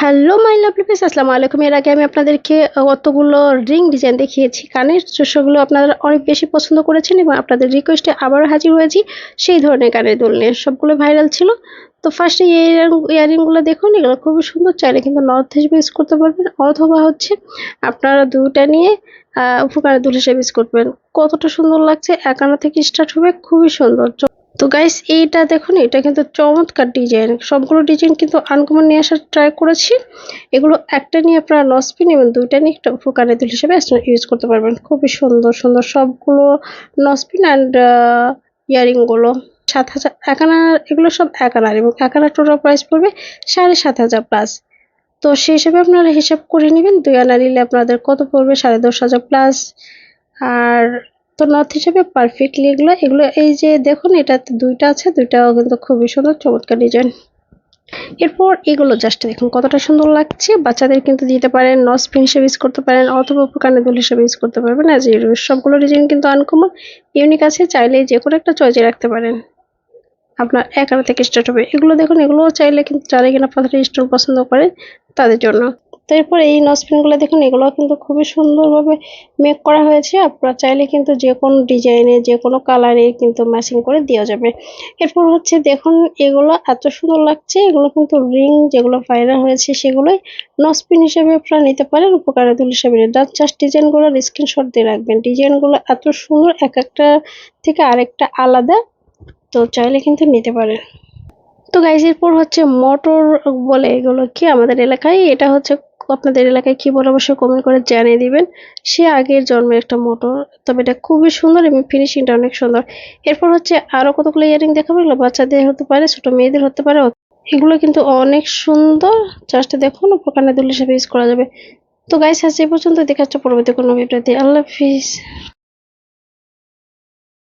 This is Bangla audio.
হ্যালো মাই লাভলি পিস আসসালামু আলাইকুম এর আগে আমি আপনাদেরকে কতগুলো রিং ডিজাইন দেখিয়েছি। কানের সেগুলো আপনারা অনেক বেশি পছন্দ করেছেন এবং আপনাদের রিকোয়েস্টে আবারও হাজির হয়েছি সেই ধরনের কানের দুল নিয়ে সবগুলো ভাইরাল ছিল। তো ফার্স্টে ইয়ারিংগুলো দেখুন, এগুলো খুবই সুন্দর। চাইলে কিন্তু নর্থ হিসেবে ইউজ করতে পারবেন। অথবা হচ্ছে আপনারা দুটা নিয়ে উপকারের দুল হিসেবে ইউজ করবেন। কতটা সুন্দর লাগছে একানা থেকে স্টার্ট হবে, খুবই সুন্দর। তো গাইস এইটা দেখুন, এটা কিন্তু চমৎকার ডিজাইন সবগুলো ডিজাইন কিন্তু আনকমন নিয়ে আসার ট্রাই করেছি। এগুলো একটা নিয়ে আপনারা নসপিন এবং দুইটা নিয়ে একটা উপকারের দুল হিসেবে ইউজ করতে পারবেন। খুবই সুন্দর সুন্দর সবগুলো নসপিন অ্যান্ড ইয়ারিংগুলো সাত হাজার একানা এগুলো সব একানার এবং এক একানার টোটাল প্রাইস পড়বে সাড়ে সাত হাজার প্লাস তো সেই হিসেবে আপনারা হিসাব করে নেবেন, দুই আনা নিলে আপনাদের কত পড়বে? সাড়ে দশ হাজার প্লাস আর তো নথ হিসেবে পারফেক্টলি এগুলো এগুলো এই যে দেখুন এটাতে দুইটা আছে দুইটাও কিন্তু খুবই সুন্দর, চমৎকার ডিজাইন এরপর এগুলো জাস্ট দেখুন, কতটা সুন্দর লাগছে। বাচ্চাদের কিন্তু দিতে পারেন নস পিন হিসেবে ইউজ করতে পারেন, অথবা উপকানে দুল হিসেবে ইউজ করতে পারবেন। অ্যাজ সবগুলো ডিজাইন কিন্তু আনকমন ইউনিক আছে, চাইলে যে কোনো একটা চয়েসে রাখতে পারেন। আপনার এক থেকে স্টার্ট হবে। এগুলো দেখুন এগুলোও চাইলে কিন্তু যারা কিনা পাথরের স্টোন পছন্দ করে, তাদের জন্য। তারপর এই নসপিনগুলো দেখুন এগুলো কিন্তু খুবই সুন্দরভাবে মেক করা হয়েছে। আপনারা চাইলে কিন্তু যে কোনো ডিজাইনে যে কোনো কালারে কিন্তু ম্যাচিং করে দেওয়া যাবে। এরপর হচ্ছে দেখুন, এগুলো এত সুন্দর লাগছে, এগুলো কিন্তু রিং যেগুলো ভাইরাল হয়েছে, সেগুলোই নসপিন হিসেবে আপনারা নিতে পারেন উপকারে দুল হিসেবে জাস্ট ডিজাইনগুলোর স্ক্রিনশট দিয়ে রাখবেন। ডিজাইনগুলো এত সুন্দর, এক একটা থেকে আরেকটা আলাদা, তো চাইলে কিন্তু নিতে পারেন। তো গাইজ এরপর হচ্ছে মটর বলে এগুলো কি আমাদের এলাকায়? এটা হচ্ছে আপনাদের এলাকায় কি বলে অবশ্যই কমেন্ট করে জানিয়ে দিবেন। সে আগের জন্মের একটা মোটর তবে এটা খুবই সুন্দর এবং ফিনিশিংটা অনেক সুন্দর। এরপর হচ্ছে আরও কতগুলো ইয়ারিং দেখাবো এগুলো? বাচ্চাদের হতে পারে, ছোটো মেয়েদের হতে পারে। এগুলো কিন্তু অনেক সুন্দর। জাস্ট দেখুন উপকানে দুল হিসেবে ইউজ করা যাবে। তো গাইস আজ এই পর্যন্ত দেখাচ্ছে পরবর্তী কোনো ভিডিওতে আল্লাহ হাফিজ।